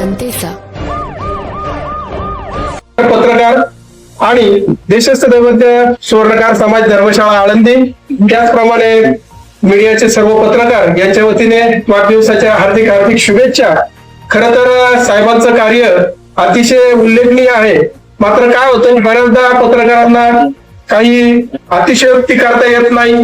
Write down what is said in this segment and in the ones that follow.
जनतेचा. पत्रकार आणि देशस्थ दैवत्य सुवर्णकार समाज धर्मशाळा आळंदी. त्याचप्रमाणे मीडियाचे सर्व पत्रकार यांच्या वतीने वाढदिवसाच्या हार्दिक हार्दिक शुभेच्छा. खर तर साहेबांचं कार्य अतिशय उल्लेखनीय आहे. मात्र काय होतं बऱ्याचदा पत्रकारांना काही अतिशयोक्ती करता येत नाही.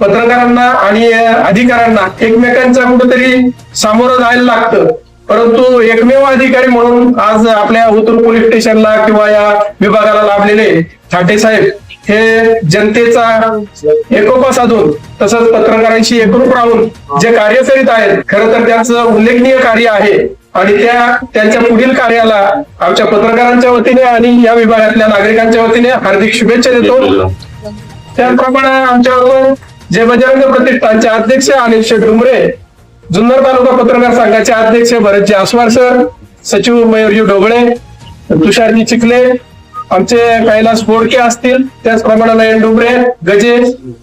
पत्रकारांना आणि अधिकाऱ्यांना एकमेकांचा कुठेतरी सामोरं जायला लागतं. परंतु एकमेव अधिकारी म्हणून आज आपल्या उतूर पोलीस स्टेशनला किंवा या विभागाला लाभलेले ठाटे साहेब हे जनतेचा एकोपा साधून तसंच पत्रकारांशी एकरूप राहून जे कार्य करीत आहेत खरं तर त्यांचं उल्लेखनीय कार्य आहे. आणि त्या त्यांच्या पुढील कार्याला आमच्या पत्रकारांच्या वतीने आणि या विभागातल्या नागरिकांच्या वतीने हार्दिक शुभेच्छा देतो. त्याचप्रमाणे आमच्याबरोबर जे बजरंग प्रतिष्ठानचे अध्यक्ष अनिल शेठ डुमरे जुन्नर तालुका पत्रकार संघाचे अध्यक्ष भरतजी आसवार सर सचिव मयूरजी ढोबळे तुषारजी चिखले आमचे कैलास बोडके असतील त्याचप्रमाणे नयन डुबरे गजे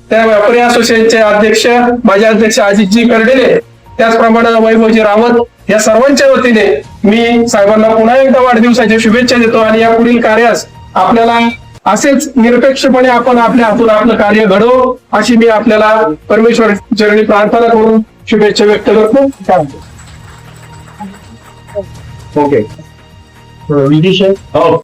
त्या व्यापारी असोसिएशनचे अध्यक्ष माजी अध्यक्ष अजितजी कर्डिले त्याचप्रमाणे वैभवजी रावत या सर्वांच्या वतीने मी साहेबांना पुन्हा एकदा वाढदिवसाच्या शुभेच्छा देतो आणि या पुढील कार्यास आपल्याला असेच निरपेक्षपणे आपण आपल्या हातून आपलं कार्य घडवू अशी मी आपल्याला परमेश्वर चरणी प्रार्थना करून शुभेच्छा व्यक्त करतो. ओके हो.